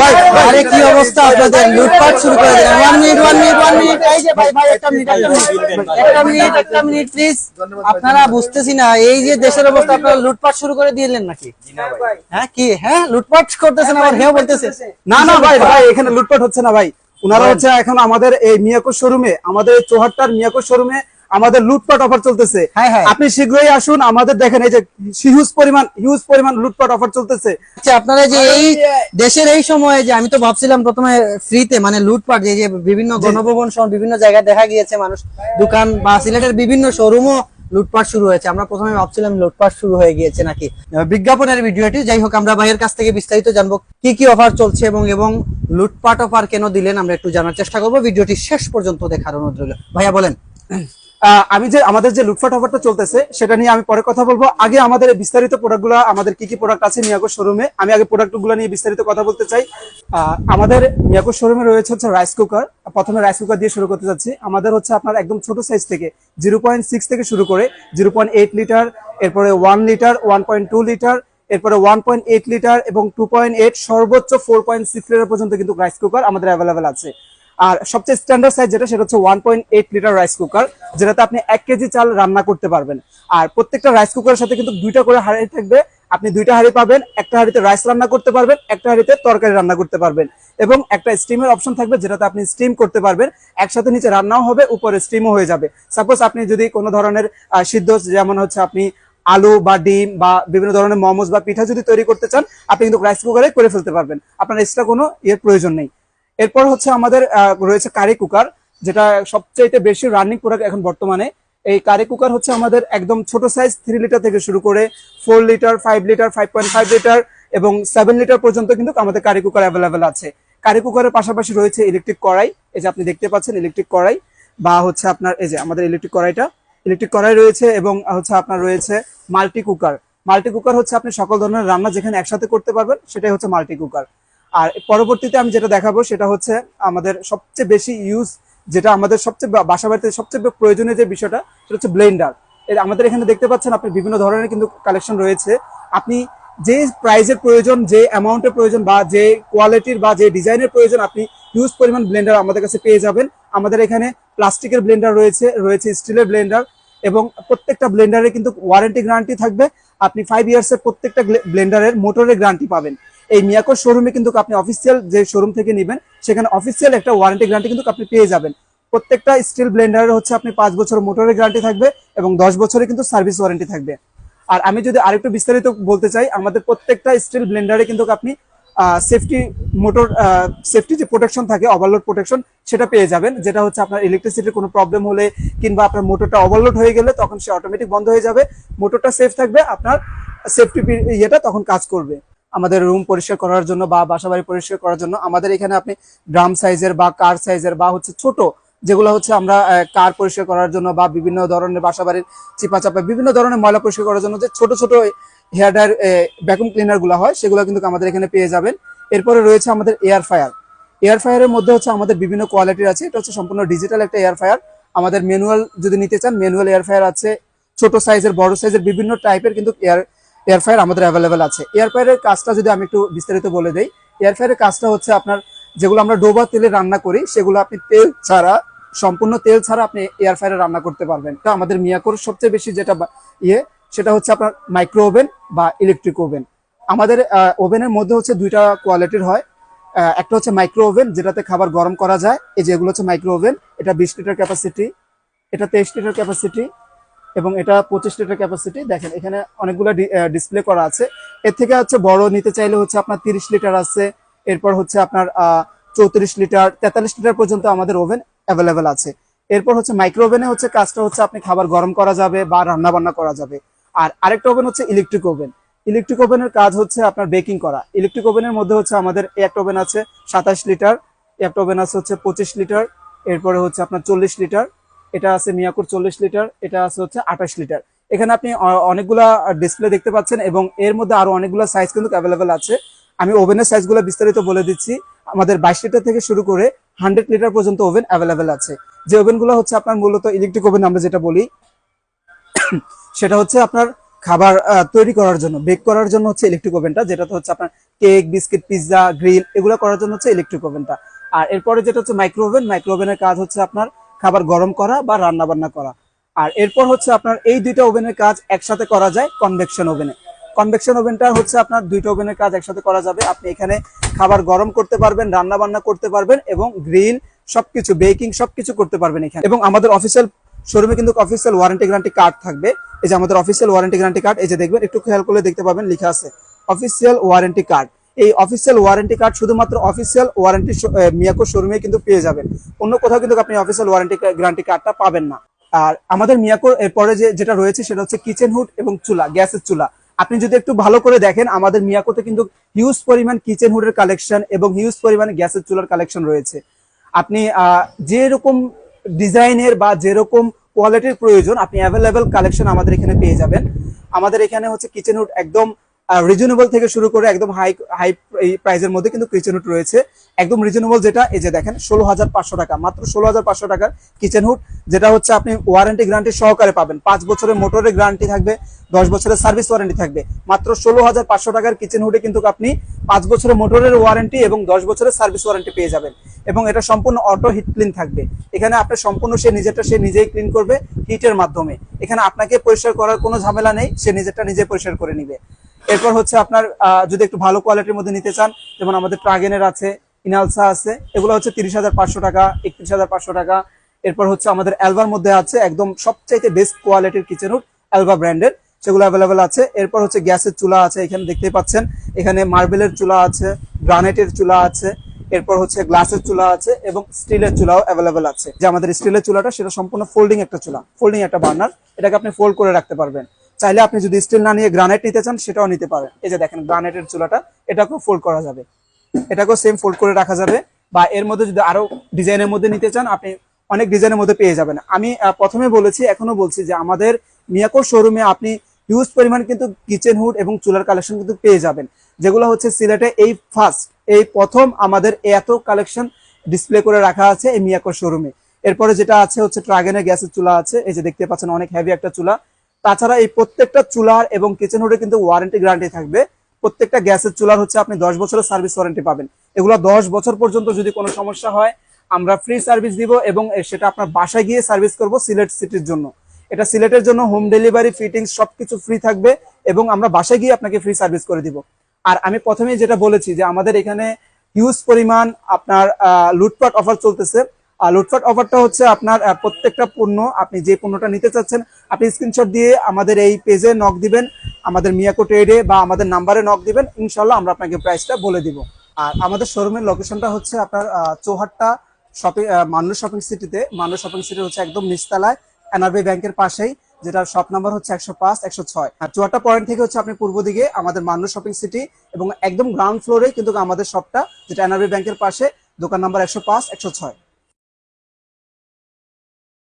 ভাই আরে কি অবস্থা আপনাদের? লুটপাট শুরু করে দিলেন one minute one minute one minute এই যে ভাই ভাই একটা মিনিট একটা মিনিট একটা মিনিট প্লিজ আপনারা বুঝতেছি না এই যে দেশের অবস্থা আপনারা লুটপাট শুরু করে দিলেন নাকি? হ্যাঁ কি? হ্যাঁ লুটপাট করতেছেন আবার হেও বলতেছে। না না ভাই ভাই এখানে লুটপাট হচ্ছে না ভাই। ওনারা হচ্ছে এখন আমাদের এই মিয়াকো শোরুমে আমাদের চৌহাট্টার মিয়াকো শোরুমে আমাদের লুটপাট অফার চলতেছে। হ্যাঁ, হ্যাঁ। আপনি শীঘ্রই আসুন আমাদের দেখেন এই যে হিউজ পরিমাণ হিউজ পরিমাণ লুটপাট অফার চলতেছে। আচ্ছা আপনারা যে এই দেশের এই সময়ে যে আমি তো ভাবছিলাম প্রথমে ফ্রিতে মানে লুটপাট যে বিভিন্ন গণভবন সহ বিভিন্ন জায়গায় দেখা গিয়েছে মানুষ দোকান বা সিলেটের বিভিন্ন শোরুমও লুটপাট শুরু হয়েছে। আমরা প্রথমে ভাবছিলাম লুটপাট শুরু হয়ে গিয়েছে নাকি। বিজ্ঞাপনের ভিডিওটি যাই হোক আমরা ভাইয়ের কাছ থেকে বিস্তারিত জানব কি কি অফার চলছে এবং এবং লুটপাট অফার কেন দিলেন আমরা একটু জানার চেষ্টা করব। ভিডিওটি শেষ পর্যন্ত দেখার অনুরোধ রইল। ভাইয়া বলেন। আমি যে, আমাদের যে লুটপাট অফারটা চলতেছে, সেটা নিয়ে আমি পরে কথা বলব। আগে আমাদের বিস্তারিত প্রোডাক্টগুলো আমাদের কি কি প্রোডাক্ট আছে মিয়াকো শোরুমে আমি আগে প্রোডাক্টগুলো নিয়ে বিস্তারিত কথা বলতে চাই। আমাদের মিয়াকো শোরুমে রয়েছে হচ্ছে রাইস কুকার প্রথমে রাইস কুকার দিয়ে শুরু করতে যাচ্ছি। আমাদের হচ্ছে আপনার একদম ছোট সাইজ থেকে জিরো পয়েন্ট সিক্স থেকে শুরু করে জিরো পয়েন্ট এইট লিটার এরপরে one litre one point two litre এরপরে ওয়ান পয়েন্ট এইট লিটার এবং টু পয়েন্ট এইট সর্বোচ্চ ফোর পয়েন্ট সিক্স লিটার পর্যন্ত কিন্তু রাইস কুকার আমাদের অ্যাভেলেবেল আছে। আর সবচেয়ে স্ট্যান্ডার্ড সাইজ যেটা, সেটা হচ্ছে one point eight litre rice cooker যেটাতে আপনি এক কেজি চাল রান্না করতে পারবেন। আর প্রত্যেকটা রাইস কুকারের সাথে কিন্তু দুইটা করে হাঁড়ি থাকবে। আপনি দুইটা হাঁড়ি পাবেন, একটা হাঁড়িতে রাইস রান্না করতে পারবেন, একটা হাঁড়িতে তরকারি রান্না করতে পারবেন। এবং একটা স্টিমের অপশন থাকবে, যেটাতে আপনি স্টিম করতে পারবেন। একসাথে নিচে রান্নাও হবে, উপরে স্টিমও হয়ে যাবে। সাপোজ আপনি যদি কোনো ধরনের সিদ্ধ যেমন হচ্ছে আপনি আলু বা ডিম বা বিভিন্ন ধরনের মোমোজ বা পিঠা যদি তৈরি করতে চান, আপনি কিন্তু রাইস কুকারে করে ফেলতে পারবেন। আপনার এক্সট্রা কোনো ইয়ের প্রয়োজন নেই। এরপর হচ্ছে আমাদের রয়েছে কারি কুকার যেটা সবচাইতে বেশি রানিং প্রোডাক্ট এখন বর্তমানে। এই কারি কুকার হচ্ছে আমাদের একদম ছোট সাইজ থ্রি লিটার থেকে শুরু করে four litre five litre five point five litre এবং সেভেন লিটার পর্যন্ত কিন্তু আমাদের কারি কুকার অ্যাভেলেবেল আছে। কারি কুকারের পাশাপাশি রয়েছে ইলেকট্রিক কড়াই, এই যে আপনি দেখতে পাচ্ছেন ইলেকট্রিক কড়াই বা হচ্ছে আপনার, এই যে আমাদের ইলেকট্রিক কড়াইটা। ইলেকট্রিক কড়াই রয়েছে এবং হচ্ছে আপনার রয়েছে মাল্টি কুকার মাল্টি কুকার হচ্ছে আপনি সকল ধরনের রান্না যেখানে একসাথে করতে পারবেন, সেটাই হচ্ছে মাল্টি কুকার আর পরবর্তীতে আমি যেটা দেখাবো সেটা হচ্ছে আমাদের সবচেয়ে বেশি ইউজ যেটা আমাদের সবচেয়ে বাসা বাড়িতে সবচেয়ে প্রয়োজনীয় যে বিষয়টা, সেটা হচ্ছে ব্লেন্ডার আমাদের এখানে দেখতে পাচ্ছেন আপনি বিভিন্ন ধরনের কিন্তু কালেকশন রয়েছে। আপনি যে প্রাইজের প্রয়োজন, যে অ্যামাউন্টের প্রয়োজন বা যে কোয়ালিটির বা যে ডিজাইনের প্রয়োজন আপনি হিউজ পরিমাণ ব্লেন্ডার আমাদের কাছে পেয়ে যাবেন। আমাদের এখানে প্লাস্টিকের ব্লেন্ডার রয়েছে রয়েছে স্টিলের ব্লেন্ডার এবং প্রত্যেকটা ব্লেন্ডারে কিন্তু ওয়ারেন্টি গ্যারান্টি থাকবে। আপনি ফাইভ ইয়ার্স এর প্রত্যেকটা ব্লেন্ডারের মোটরের গ্যারান্টি পাবেন। এই মিয়াকোর শোরুমে কিন্তু আপনি অফিসিয়াল যে শোরুম থেকে নেবেন, সেখানে অফিসিয়াল একটা ওয়ারেন্টি গ্যারান্টি কিন্তু আপনি পেয়ে যাবেন। প্রত্যেকটা স্টিল ব্লেন্ডারের হচ্ছে আপনি পাঁচ বছর মোটরের গ্যারান্টি থাকবে এবং দশ বছরের কিন্তু সার্ভিস ওয়ারেন্টি থাকবে। আর আমি যদি আরেকটু বিস্তারিত বলতে চাই, আমাদের প্রত্যেকটা স্টিল ব্লেন্ডারে কিন্তু আপনি সেফটি মোটর সেফটি যে প্রোটেকশন থাকে ওভারলোড প্রোটেকশন সেটা পেয়ে যাবেন। যেটা হচ্ছে আপনার ইলেকট্রিসিটির কোনো প্রবলেম হলে কিংবা আপনার মোটরটা ওভারলোড হয়ে গেলে তখন সে অটোমেটিক বন্ধ হয়ে যাবে। মোটরটা সেফ থাকবে, আপনার সেফটি ইয়েটা তখন কাজ করবে। আমাদের রুম পরিষ্কার করার জন্য বা বাসাবাড়ি পরিষ্কার করার জন্য আমাদের এখানে আপনি ড্রাম সাইজের বা কার সাইজের বা হচ্ছে ছোট যেগুলো হচ্ছে আমরা কার পরিষ্কার করার জন্য বা বিভিন্ন ধরনের বাসাবাড়ির চিপা চাপা বিভিন্ন ধরনের ময়লা পরিষ্কার করার জন্য যে ছোট ছোট হেয়ার ড্রায়ার ভ্যাকুম ক্লিনারগুলো হয়, সেগুলো কিন্তু আমাদের এখানে পেয়ে যাবেন। এরপরে রয়েছে আমাদের এয়ার ফায়ার এয়ার ফায়ারের মধ্যে হচ্ছে আমাদের বিভিন্ন কোয়ালিটির আছে। এটা হচ্ছে সম্পূর্ণ ডিজিটাল একটা এয়ার ফায়ার আমাদের ম্যানুয়াল যদি নিতে চান ম্যানুয়াল এয়ার ফায়ার আছে। ছোট সাইজের বড় সাইজের বিভিন্ন টাইপের কিন্তু এয়ার এয়ার ফায়ার আমাদের অ্যাভেলেবেল আছে। এয়ার ফায়ারের কাজটা যদি আমি একটু বিস্তারিত বলে দিই এয়ার ফায়ারের কাজটা হচ্ছে আপনার যেগুলো আমরা ডোবা তেলে রান্না করি, সেগুলো আপনি তেল ছাড়া, সম্পূর্ণ তেল ছাড়া আপনি এয়ার ফায়ারে রান্না করতে পারবেন। এটা আমাদের মিয়াকোর সবচেয়ে বেশি যেটা ইয়ে সেটা হচ্ছে আপনার মাইক্রো ওভেন বা ইলেকট্রিক ওভেন আমাদের ওভেনের মধ্যে হচ্ছে দুইটা কোয়ালিটির হয়। একটা হচ্ছে মাইক্রো ওভেন যেটাতে খাবার গরম করা যায়। এই যে এগুলো হচ্ছে মাইক্রো ওভেন এটা বিশ লিটার ক্যাপাসিটি এটা তেইশ লিটার ক্যাপাসিটি এবং এটা পঁচিশ লিটার ক্যাপাসিটি দেখেন এখানে অনেকগুলো ডিসপ্লে করা আছে। এর থেকে হচ্ছে বড় নিতে চাইলে হচ্ছে আপনার তিরিশ লিটার আছে, এরপর হচ্ছে আপনার চৌত্রিশ লিটার, তেতাল্লিশ লিটার পর্যন্ত আমাদের ওভেন অ্যাভেলেবেল আছে। এরপর হচ্ছে মাইক্রো ওভেনে হচ্ছে কাজটা হচ্ছে আপনি খাবার গরম করা যাবে বা রান্না বান্না করা যাবে। আর আরেকটা ওভেন হচ্ছে ইলেকট্রিক ওভেন ইলেকট্রিক ওভেনের কাজ হচ্ছে আপনার বেকিং করা। ইলেকট্রিক ওভেনের মধ্যে হচ্ছে আমাদের একটা ওভেন আছে সাতাশ লিটার একটা ওভেন আছে হচ্ছে পঁচিশ লিটার, এরপরে হচ্ছে আপনার চল্লিশ লিটার এটা আছে মিয়াকুর চল্লিশ লিটার, এটা আছে হচ্ছে আঠাশ লিটার। এখানে আপনি অনেকগুলা ডিসপ্লে দেখতে পাচ্ছেন এবং এর মধ্যে আরও অনেকগুলো সাইজ কিন্তু অ্যাভেলেবেল আছে। আমি ওভেনের সাইজগুলো বিস্তারিত বলে দিচ্ছি। আমাদের বাইশ লিটার থেকে শুরু করে হান্ড্রেড লিটার পর্যন্ত ওভেন অ্যাভেলেবেল আছে। যে ওভেনগুলো হচ্ছে আপনার মূলত ইলেকট্রিক ওভেন আমরা যেটা বলি, সেটা হচ্ছে আপনার খাবার তৈরি করার জন্য বেক করার জন্য হচ্ছে ইলেকট্রিক ওভেনটা যেটা হচ্ছে আপনার কেক বিস্কিট পিৎজা গ্রিল এগুলো করার জন্য হচ্ছে ইলেকট্রিক ওভেনটা আর এরপরে যেটা হচ্ছে মাইক্রো ওভেন মাইক্রো ওভেনের কাজ হচ্ছে আপনার খাবার গরম করা বা রান্না বান্না করা। আর এরপর হচ্ছে আপনার এই দুইটা ওভেনের কাজ একসাথে করা যায় কনভেকশন ওভেনে কনভেকশন ওভেনটা হচ্ছে আপনার দুইটা ওভেনের কাজ একসাথে করা যাবে। আপনি এখানে খাবার গরম করতে পারবেন রান্না বান্না করতে পারবেন এবং গ্রিল সবকিছু বেকিং সবকিছু করতে পারবেন এখানে। এবং আমাদের অফিসিয়াল শোরুমে কিন্তু অফিসিয়াল ওয়ারেন্টি গ্যারান্টি কার্ড থাকবে। এই যে আমাদের অফিসিয়াল ওয়ারেন্টি গ্যারান্টি কার্ড এই যে দেখবেন, একটু খেয়াল করলে দেখতে পাবেন, লেখা আছে অফিসিয়াল ওয়ারেন্টি কার্ড এই অফিসিয়াল ওয়ারেন্টি কার্ড শুধুমাত্র অফিসিয়াল ওয়ারেন্টি মিয়াকো শোরুমে কিন্তু পেয়ে যাবেন। অন্য কোথাও কিন্তু আপনি অফিসিয়াল ওয়ারেন্টি গ্যারান্টি কার্ডটা পাবেন না। আর আমাদের মিয়াকোর এরপরে যে, যেটা রয়েছে সেটা হচ্ছে কিচেন হুড এবং চুলা, গ্যাসের চুলা। আপনি যদি একটু ভালো করে দেখেন, আমাদের মিয়াকোতে কিন্তু হিউজ পরিমাণ কিচেন হুডের কালেকশন এবং হিউজ পরিমাণ গ্যাসের চুলার কালেকশন রয়েছে। আপনি যেরকম ডিজাইনের বা যেরকম কোয়ালিটির প্রয়োজন, আপনি অ্যাভেলেবেল কালেকশন আমাদের এখানে পেয়ে যাবেন। আমাদের এখানে হচ্ছে কিচেন হুড একদম রিজনেবল থেকে শুরু করে একদম হাই হাই এই প্রাইসের মধ্যে কিন্তু কিচেন হুড রয়েছে। একদম রিজনেবল যেটা, এই যে দেখেন ষোলো হাজার পাঁচশো টাকা। মাত্র ষোলো হাজার পাঁচশো টাকার কিচেন হুড যেটা হচ্ছে আপনি ওয়ারেন্টি গ্যারান্টি সহকারে পাবেন। পাঁচ বছরের মোটরের গ্যারান্টি থাকবে, দশ বছরের সার্ভিস ওয়ারেন্টি থাকবে। মাত্র ষোলো হাজার পাঁচশো টাকার কিচেন হুডে কিন্তু আপনি পাঁচ বছরের মোটরের ওয়ারেন্টি এবং দশ বছরের সার্ভিস ওয়ারেন্টি পেয়ে যাবেন। এবং এটা সম্পূর্ণ অটো হিট ক্লিন থাকবে। এখানে আপনার সম্পূর্ণ সে নিজেরটা সে নিজেই ক্লিন করবে হিটের মাধ্যমে। এখানে আপনাকে পরিষ্কার করার কোনো ঝামেলা নেই, সে নিজেরটা নিজে পরিষ্কার করে নিবে। এরপর হচ্ছে আপনার যদি একটু ভালো কোয়ালিটির মধ্যে নিতে চান, যেমন আমাদের ট্রাগেনের আছে ইনালসা আছে, এগুলো হচ্ছে তিরিশ হাজার পাঁচশো টাকা, একত্রিশ হাজার পাঁচশো টাকা। এরপর হচ্ছে আমাদের অ্যালবার মধ্যে আছে একদম সবচাইতে বেস্ট কোয়ালিটির কিচেন হুড অ্যালবা ব্র্যান্ডের সেগুলো অ্যাভেলেবেল আছে। এরপর হচ্ছে গ্যাসের চুলা আছে, এখানে দেখতেই পাচ্ছেন। এখানে মার্বেলের চুলা আছে গ্রানাইটের চুলা আছে, এরপর হচ্ছে গ্লাসের চুলা আছে, এবং স্টিলের চুলাও অ্যাভেলেবেল আছে। যে আমাদের স্টিলের চুলাটা, সেটা সম্পূর্ণ ফোল্ডিং একটা চুলা ফোল্ডিং একটা বার্নার, এটাকে আপনি ফোল্ড করে রাখতে পারবেন। চাইলে আপনি যদি স্টিল না নিয়ে গ্রানাইট নিতে চান, সেটাও নিতে পারেন। এই যে দেখেন গ্রানাইটের চুলাটা, এটাকেও ফোল্ড করা যাবে। এটাকেও সেম ফোল্ড করে রাখা যাবে। বা এর মধ্যে যদি আরও ডিজাইনের মধ্যে নিতে চান, আপনি অনেক ডিজাইনের মধ্যে পেয়ে যাবেন। আমি প্রথমে বলেছি, এখনও বলছি যে আমাদের মিয়াকোর শোরুমে আপনি হিউজ পরিমাণ কিন্তু কিচেন হুড এবং চুলার কালেকশন কিন্তু পেয়ে যাবেন। যেগুলো হচ্ছে সিলেটে এই ফার্স্ট এই প্রথম আমাদের এত কালেকশন ডিসপ্লে করে রাখা আছে এই মিয়াকোর শোরুমে এরপরে যেটা আছে হচ্ছে ট্রাগেনের গ্যাসের চুলা আছে। এই যে দেখতে পাচ্ছেন, অনেক হেভি একটা চুলা। তাছাড়া এই প্রত্যেকটা চুলার এবং কিচেন হুডে কিন্তু ওয়ারেন্টি গ্যারান্টি থাকবে। প্রত্যেকটা গ্যাসের চুলার হচ্ছে আপনি দশ বছরের সার্ভিস ওয়ারেন্টি পাবেন। এগুলো দশ বছর পর্যন্ত যদি কোনো সমস্যা হয়, আমরা ফ্রি সার্ভিস দিব এবং সেটা আপনার বাসায় গিয়ে সার্ভিস করব সিলেট সিটির জন্য। এটা সিলেটের জন্য হোম ডেলিভারি ফিটিংস সবকিছু ফ্রি থাকবে এবং আমরা বাসায় গিয়ে আপনাকে ফ্রি সার্ভিস করে দিব। আর আমি প্রথমেই যেটা বলেছি যে আমাদের এখানে হিউজ পরিমাণ আপনার লুটপাট অফার চলতেছে। আর লুটপাট অফারটা হচ্ছে আপনার প্রত্যেকটা পণ্য আপনি যে পণ্যটা নিতে চাচ্ছেন, আপনি স্ক্রিনশট দিয়ে আমাদের এই পেজে নক দিবেন, আমাদের মিয়াকো ট্রেডে বা আমাদের নাম্বারে নক দিবেন ইনশাল্লাহ আমরা আপনাকে প্রাইসটা বলে দিব। আর আমাদের শোরুমের লোকেশনটা হচ্ছে আপনার চৌহাট্টা শপিং মান্নু শপিং সিটিতে মান্নু শপিং সিটি হচ্ছে একদম নিচতলায় এনআরবি ব্যাংকের পাশেই, যেটার শপ নাম্বার হচ্ছে একশো পাঁচ, একশো ছয়। আর চুয়াট্টা পয়েন্ট থেকে হচ্ছে আপনি পূর্ব দিকে আমাদের মান্নু শপিং সিটি এবং একদম গ্রাউন্ড ফ্লোরে কিন্তু আমাদের শপটা যেটা এনআরবি ব্যাংকের পাশে, দোকান নাম্বার একশো পাঁচ, একশো ছয়।